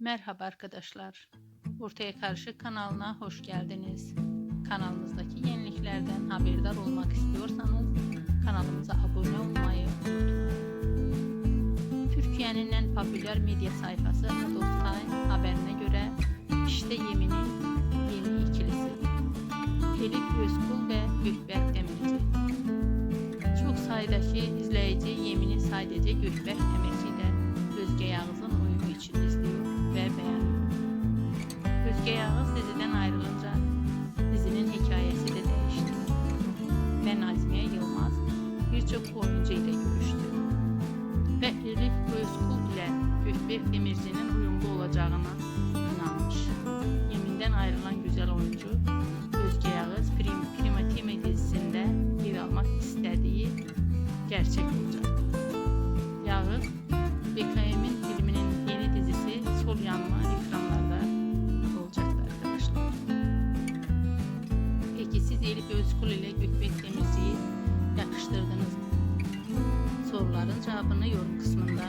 Merhaba arkadaşlar. Ortaya Karışık kanalına hoş geldiniz. Kanalımızdaki yeniliklerden haberdar olmak istiyorsanız kanalımıza abone olmayı unutmayın. Türkiye'nin en popüler medya sayfası Time haberine göre işte Yemin'in yeni ikilisi. Elif Özkul ve Gökberk Demirci. Çok sayıdaki izleyici Yemin'i sadece Gökberk Demirci diziden ayrılınca dizinin hikayesi de değişti. Ve Nazmiye Yılmaz birçok oyuncu ile görüştü. Ve Elif Özkul ile Gökberk Demirci'nin uyumlu olacağına inanmış. Yeminden ayrılan güzel oyuncu Özge Yağız Prim, Prima Time dizisinde yer almak istediği gerçek olacak. Özkul ile Gökbek Demirci'yi yakıştırdınız mı? Soruların cevabını yorum kısmında.